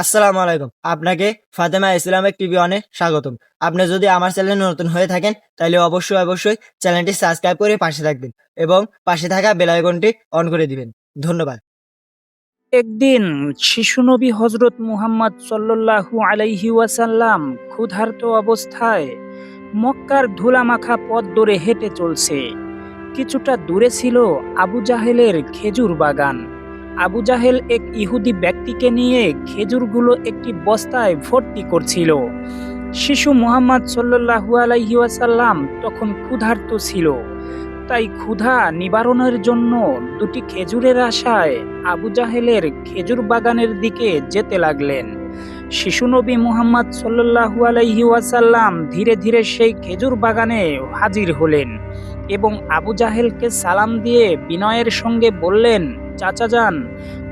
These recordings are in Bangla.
আসসালামু আলাইকুম। আপনাকে ফাতেমা ইসলামিক টিভি অনে স্বাগতম। আপনি যদি আমার চ্যানেলে নতুন হয়ে থাকেন, তাহলে অবশ্যই অবশ্যই চ্যানেলটি সাবস্ক্রাইব করে পাশে থাকবেন এবং পাশে থাকা বেল আইকনটি অন করে দিবেন। ধন্যবাদ। একদিন শিশুনবী হজরত মুহাম্মদ সাল্লাল্লাহু আলাইহি ওয়াসাল্লাম ক্ষুধার্ত অবস্থায় মক্কার ধুলামাখা পথ ধরে হেঁটে চলছে। কিছুটা দূরে ছিল আবু জাহেলের খেজুর বাগান। আবু জাহেল এক ইহুদি ব্যক্তিকে নিয়ে খেজুরগুলো একটি বস্তায় ভর্তি করছিল। শিশু মুহাম্মদ সাল্লাল্লাহু আলাইহি ওয়াসাল্লাম তখন ক্ষুধার্ত ছিল। তাই ক্ষুধা নিবারণের জন্য দুটি খেজুরের আশায় আবু জাহেলের খেজুর বাগানের দিকে যেতে লাগলেন। শিশু নবী মুহাম্মদ সাল্লাল্লাহু আলাইহি ওয়াসাল্লাম ধীরে ধীরে সেই খেজুর বাগানে হাজির হলেন এবং আবু জাহেলকে সালাম দিয়ে বিনয়ের সঙ্গে বললেন চাচা যান,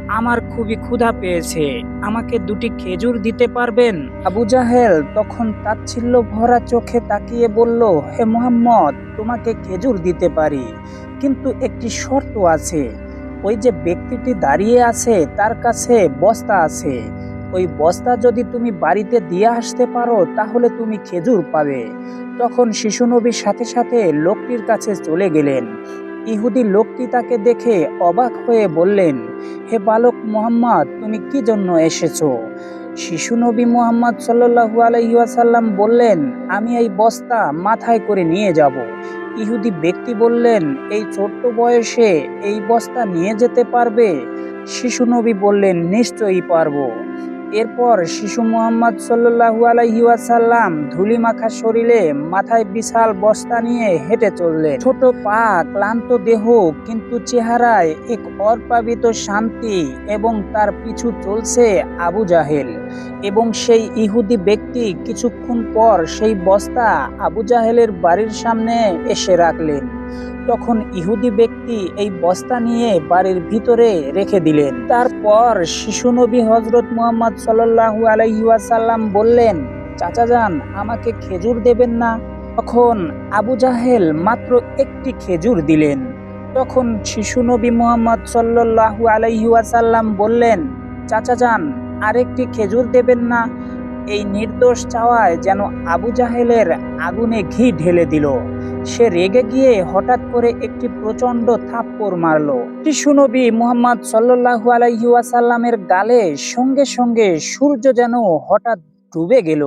আমার খুবই ক্ষুধা পেয়েছে। আমাকে দুটি খেজুর দিতে পারবেন? আবু জাহেল তখন তাচ্ছিল্য ভরা চোখে তাকিয়ে বলল, হে মোহাম্মদ, তোমাকে খেজুর দিতে পারি, কিন্তু একটি শর্ত আছে। ওই যে ব্যক্তিটি দাঁড়িয়ে আছে, তার কাছে বস্তা আছে। ওই বস্তা যদি তুমি বাড়িতে দিয়ে আসতে পারো, তাহলে তুমি খেজুর পাবে। তখন শিশু নবীর সাথে সাথে লোকটির কাছে চলে গেলেন। ইহুদি লোকটি তাকে দেখে অবাক হয়ে বললেন, হে বালক মোহাম্মদ, তুমি কি জন্য এসেছ? শিশু নবী মোহাম্মদ সাল্লু আলহিহাসাল্লাম বললেন, আমি এই বস্তা মাথায় করে নিয়ে যাব। ইহুদি ব্যক্তি বললেন, এই ছোট্ট বয়সে এই বস্তা নিয়ে যেতে পারবে? শিশু নবী বললেন, নিশ্চয়ই পারব। এরপর শিশু মোহাম্মদ সাল্লু ধুলি মাখা শরীরে মাথায় বিশাল বস্তা নিয়ে হেঁটে চললেন। ছোট পা, ক্লান্ত দেহ, কিন্তু চেহারায় এক অর্পাবিত শান্তি এবং তার পিছু চলছে আবু জাহেল এবং সেই ইহুদি ব্যক্তি কিছুক্ষণ পর সেই বস্তা আবু জাহেলের বাড়ির সামনে এসে রাখলেন। তখন ইহুদি ব্যক্তি এই বস্তা নিয়ে বাড়ির ভিতরে রেখে দিলেন। তারপর শিশু নবী হজরত মুহাম্মদ সাল্লাল্লাহু আলাইহি ওয়াসাল্লাম বললেন, চাচা যান, আমাকে খেজুর দেবেন না। তখন আবু জাহেল মাত্র একটি খেজুর দিলেন। তখন শিশু নবী মুহাম্মদ সাল্লাল্লাহু আলাইহি ওয়াসাল্লাম বললেন, চাচা যান, আরেকটি খেজুর দেবেন না। এই নির্দোষ চাওয়ায় যেন আবু জাহেলের আগুনে ঘি ঢেলে দিল। সে রেগে গিয়ে হঠাৎ করে একটি প্রচণ্ড থাপ্পড় মারল। শিশু নবী মুহাম্মদ সাল্লাল্লাহু আলাইহি ওয়াসাল্লামের গালে সঙ্গে সঙ্গে সূর্য যেন হঠাৎ ডুবে গেল।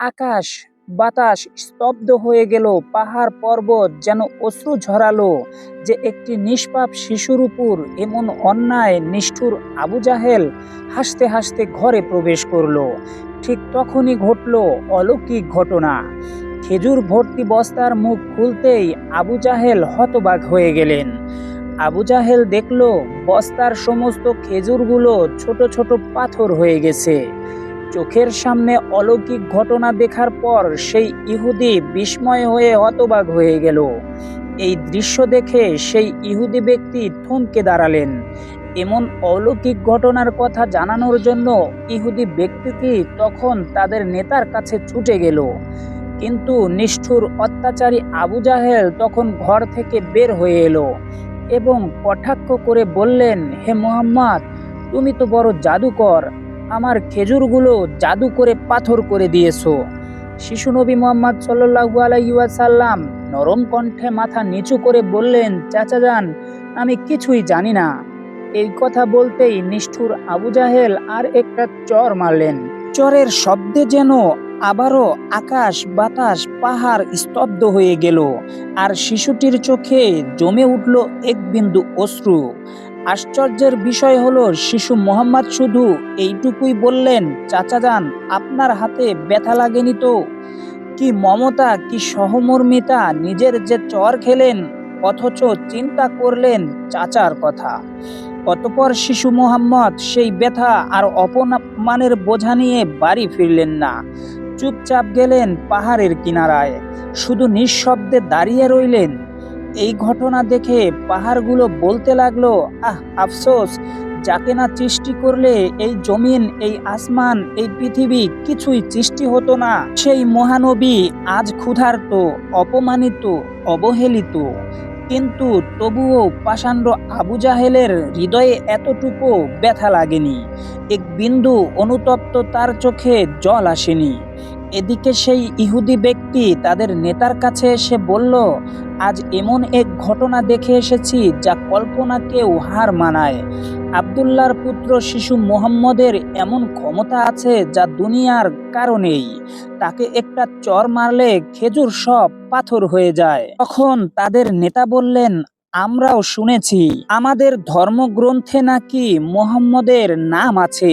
আকাশ বাতাস স্তব্ধ হয়ে গেল। পাহাড় পর্বত যেন অশ্রু ঝরালো যে একটি নিষ্পাপ শিশুর উপর এমন অন্যায় নিষ্ঠুর আবু জাহেল হাসতে হাসতে ঘরে প্রবেশ করল। ঠিক তখনই ঘটল অলৌকিক ঘটনা। খেজুর ভর্তি বস্তার মুখ খুলতেই আবু জাহেল হতবাক হয়ে গেলেন। আবু জাহেল দেখল, বস্তার সমস্ত খেজুরগুলো ছোট ছোট পাথর হয়ে গেছে। চোখের সামনে অলৌকিক ঘটনা দেখার পর সেই ইহুদি বিস্ময় হয়ে হতবাক হয়ে গেল। এই দৃশ্য দেখে সেই ইহুদি ব্যক্তি থমকে দাঁড়ালেন। এমন অলৌকিক ঘটনার কথা জানানোর জন্য ইহুদি ব্যক্তিটি তখন তাদের নেতার কাছে ছুটে গেল। কিন্তু নিষ্ঠুর অত্যাচারী আবু জাহেল তখন ঘর থেকে বের হয়ে এলো এবং কটাক্ষ করে বললেন, হে মোহাম্মদ, তুমি তো বড় জাদুকর। আমার খেজুরগুলো জাদু করে পাথর করে দিয়েছ। শিশু নবী মোহাম্মদ সাল্লু আলাইসাল্লাম নরম কণ্ঠে মাথা নিচু করে বললেন, চাচা যান, আমি কিছুই জানি না। এই কথা বলতেই নিষ্ঠুর আবু জাহেল আর একটা চর মারলেন। চরের শব্দে যেন আবারও আকাশ, বাতাস, পাহাড় স্তব্ধ হয়ে গেল। আর শিশুটির চোখে জমে উঠল এক বিন্দু অশ্রু। আশ্চর্যের বিষয় হলো, শিশু মোহাম্মদ শুধু এইটুকুই বললেন, চাচা যান, আপনার হাতে ব্যথা লাগেনি তো? কি মমতা, কি সহমর্মিতা, নিজের যে চর খেলেন, অথচ চিন্তা করলেন চাচার কথা। অতপর শিশু মোহাম্মদ সেই ব্যথা আর অপমানের বোঝা নিয়ে বাড়ি ফিরলেন না। চুপচাপ গেলেন পাহাড়ের কিনারায়। শুধু নিঃশব্দে দাঁড়িয়ে রইলেন। এই ঘটনা দেখে পাহাড়গুলো বলতে লাগল, আহ, আফসোস, যাকে না সৃষ্টি করলে এই জমিন, এই আসমান, এই পৃথিবী কিছুই সৃষ্টি হতো না। সেই মহানবী আজ ক্ষুধার্ত, অপমানিত, অবহেলিত। কিন্তু তবুও পাষাণ্ড আবু জাহেলের হৃদয়ে এতটুকু ব্যথা লাগেনি। এক বিন্দু অনুতপ্ত তার চোখে জল আসেনি। এদিকে সেই ইহুদি ব্যক্তি তাদের নেতার কাছে এসে বলল, আজ এমন এক ঘটনা দেখে এসেছি যা কল্পনাকেও হার মানায়। আবদুল্লাহর পুত্র শিশু মোহাম্মদের এমন ক্ষমতা আছে যা দুনিয়ার কারণেই। তাকে একটা চর মারলে খেজুর সব পাথর হয়ে যায়। তখন তাদের নেতা বললেন, আমরাও শুনেছি, আমাদের ধর্মগ্রন্থে নাকি মোহাম্মদের নাম আছে।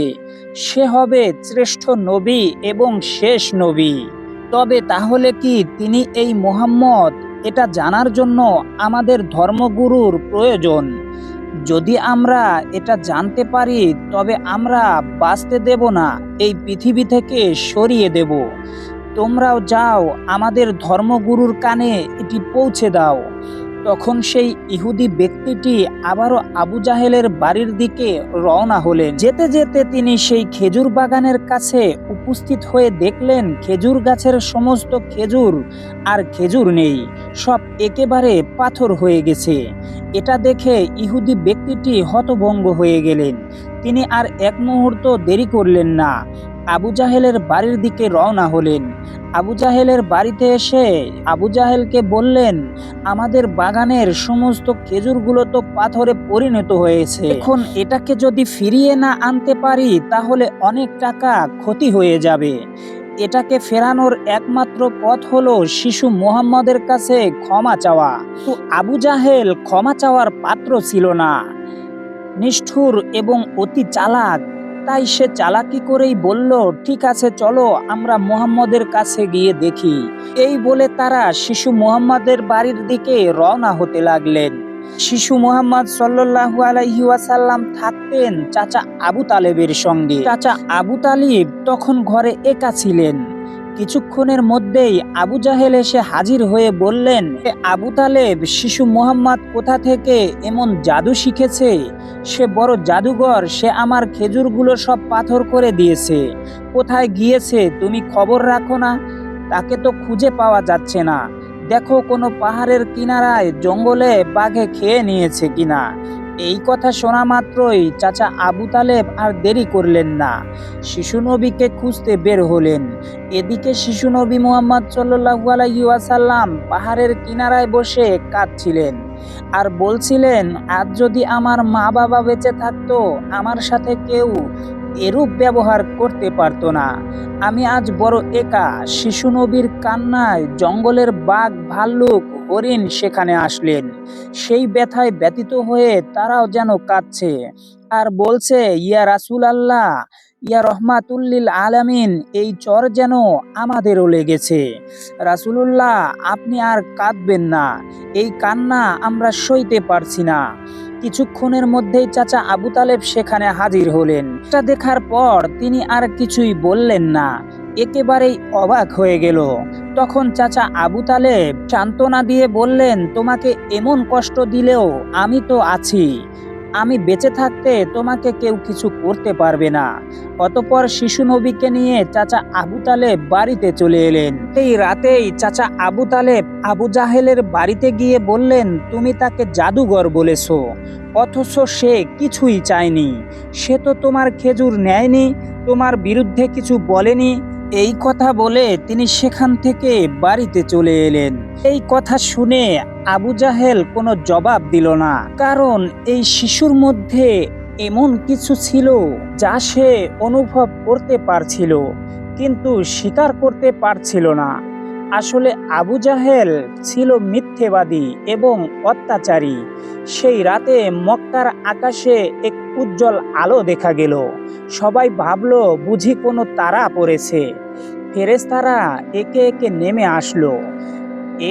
সে হবে শ্রেষ্ঠ নবী এবং শেষ নবী। তবে তাহলে কি তিনি এই মোহাম্মদ? এটা জানার জন্য আমাদের ধর্মগুরুর প্রয়োজন। যদি আমরা এটা জানতে পারি, তবে আমরা বাঁচতে দেব না, এই পৃথিবী থেকে সরিয়ে দেব। তোমরাও যাও, আমাদের ধর্মগুরুর কানে এটি পৌঁছে দাও। তখন সেই ইহুদি ব্যক্তিটি আবারও আবু জাহেলের বাড়ির দিকে রওনা হলেন। যেতে যেতে তিনি সেই খেজুর বাগানের কাছে উপস্থিত হয়ে দেখলেন খেজুর গাছের সমস্ত খেজুর আর খেজুর নেই, সব একেবারে পাথর হয়ে গেছে। এটা দেখে ইহুদি ব্যক্তিটি হতভঙ্গ হয়ে গেলেন। তিনি আর এক মুহূর্ত দেরি করলেন না। আবু জাহেলের বাড়ির দিকে রওনা হলেন। আবু জাহেলের বাড়িতে এসে আবু জাহেলকে বললেন, আমাদের বাগানের সমস্ত খেজুরগুলো তো পাথরে পরিণত হয়েছে। এখন এটাকে যদি ফিরিয়ে না আনতে পারি, তাহলে অনেক টাকা ক্ষতি হয়ে যাবে। এটাকে ফেরানোর একমাত্র পথ হলো শিশু মোহাম্মদের কাছে ক্ষমা চাওয়া। তো আবু জাহেল ক্ষমা চাওয়ার পাত্র ছিল না। নিষ্ঠুর এবং অতি চালাক তাই সে চালাকি করেই বলল, ঠিক আছে, চলো, আমরা মোহাম্মদের কাছে গিয়ে দেখি। এই বলে তারা শিশু মোহাম্মদের বাড়ির দিকে রওনা হতে লাগলেন। শিশু মোহাম্মদ সাল্লু আলাইহি ওয়াসাল্লাম থাকতেন চাচা আবু তালেবের সঙ্গে। চাচা আবু তালিব তখন ঘরে একা ছিলেন। কিছুক্ষণের মধ্যেই আবু জাহেল এসে হাজির হয়ে বললেন, "এ আবু তালেব, শিশু মোহাম্মদ কোথা থেকে এমন জাদু শিখেছে? সে বড় জাদুঘর, সে আমার খেজুরগুলো সব পাথর করে দিয়েছে। কোথায় গিয়েছে তুমি খবর রাখো না, তাকে তো খুঁজে পাওয়া যাচ্ছে না। দেখো কোনো পাহাড়ের কিনারায় জঙ্গলে বাঘে খেয়ে নিয়েছে কিনা। এই কথা শোনা মাত্রই চাচা আবু তালেব আর দেরি করলেন না। শিশু নবীকে খুঁজতে বের হলেন। এদিকে শিশু নবী মোহাম্মদ সাল্লাল্লাহু আলাইহি ওয়াসাল্লাম পাহাড়ের কিনারায় বসে কাঁদছিলেন আর বলছিলেন, আজ যদি আমার মা বাবা বেঁচে থাকতো, আমার সাথে কেউ এরূপ ব্যবহার করতে পারতো না। আমি আজ বড় একা। শিশু নবীর কান্নায় জঙ্গলের বাঘ ভাল্লুক হরিণ সেখানে আসলেন। সেই ব্যথায় ব্যতীত হয়ে তারাও যেন কাঁদছে। আর বলছে, ইয়া রাসূল আল্লাহ ইয়া রহমাতুল্লিল আলামিন, এই চর যেন আমাদেরও লেগেছে। রাসূলুল্লাহ, আপনি আর কাঁদবেন না। এই কান্না আমরা সইতে পারছি না। কিছুক্ষণের মধ্যেই চাচা আবু তালেব সেখানে হাজির হলেন। এটা দেখার পর তিনি আর কিছুই বললেন না। একেবারেই অবাক হয়ে গেল। তখন চাচা আবু তালেব সান্ত্বনা দিয়ে বললেন, তোমাকে এমন কষ্ট দিলেও আমি তো আছি। আমি বেঁচে থাকতে তোমাকে কেউ কিছু করতে পারবে না। অতপর শিশু নবীকে নিয়ে চাচা আবু তালেব বাড়িতে চলে এলেন। এই রাতেই চাচা আবু তালেব আবু জাহেলের বাড়িতে গিয়ে বললেন, তুমি তাকে জাদুঘর বলেছ, অথচ সে কিছুই চায়নি। সে তো তোমার খেজুর নেয়নি, তোমার বিরুদ্ধে কিছু বলেনি এই কথা বলে তিনি সেখান থেকে বাড়িতে চলে এলেন। এই কথা শুনে আবু জাহেল কোনো জবাব দিল না, কারণ এই শিশুর মধ্যে এমন কিছু ছিল যা সে অনুভব করতে পারছিল, কিন্তু স্বীকার করতে পারছিল না। আসলে আবু জাহেল ছিল মিথ্যেবাদী এবং অত্যাচারী সেই রাতে মক্কার আকাশে এক উজ্জ্বল আলো দেখা গেল। সবাই ভাবল, বুঝি কোনো তারা পড়েছে। ফেরেস্তারা একে একে নেমে আসলো।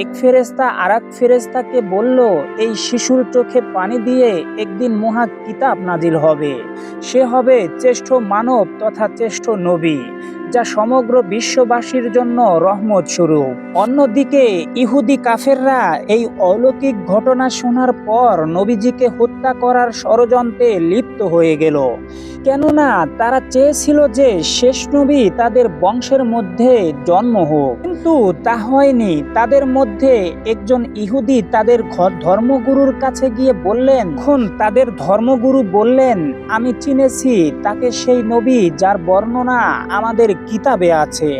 এক ফেরেস্তা আর এক ফেরেস্তাকে বলল, এই শিশুর চোখে পানি দিয়ে একদিন মহা কিতাব নাজিল হবে। সে হবে শ্রেষ্ঠ মানব তথা শ্রেষ্ঠ নবী। যা সমগ্র বিশ্ববাসীর জন্য রহমত স্বরূপ। অন্যদিকে, ইহুদি কাফেররা এই অলৌকিক ঘটনা শোনার পর নবীজিকে হত্যা করার ষড়যন্ত্রে লিপ্ত হয়ে গেল। কেননা তারা চেয়েছিল যে শেষ নবী তাদের বংশের মধ্যে জন্ম হোক। কিন্তু তা হয়নি। তাদের মধ্যে একজন ইহুদি তাদের ঘর ধর্মগুরুর কাছে গিয়ে বললেন এখন তাদের ধর্মগুরু বললেন, আমি চিনেছি, তাকে সেই নবী যার বর্ণনা আমাদের কিতাবে আছে।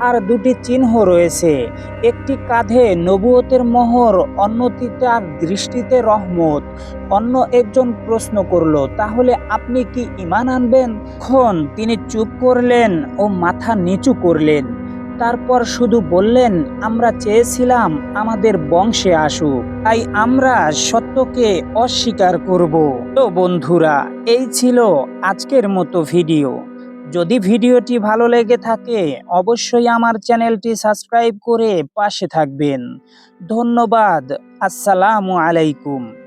আর দুটি চিহ্ন রয়েছে। একটি কাঁধে নবুয়তের মোহর, অন্যটি তার দৃষ্টিতে রহমত। অন্য একজন প্রশ্ন করল, তাহলে আপনি কি ইমান আনবেন? খন তিনি চুপ করলেন ও মাথা নিচু করলেন। তারপর শুধু বললেন, আমরা চেয়েছিলাম আমাদের বংশে আসুক, তাই আমরা সত্যকে অস্বীকার করব। তো বন্ধুরা, এই ছিল আজকের মতো ভিডিও। যদি ভিডিওটি ভালো লেগে থাকে, অবশ্যই আমার চ্যানেলটি সাবস্ক্রাইব করে পাশে থাকবেন। ধন্যবাদ। আসসালামু আলাইকুম।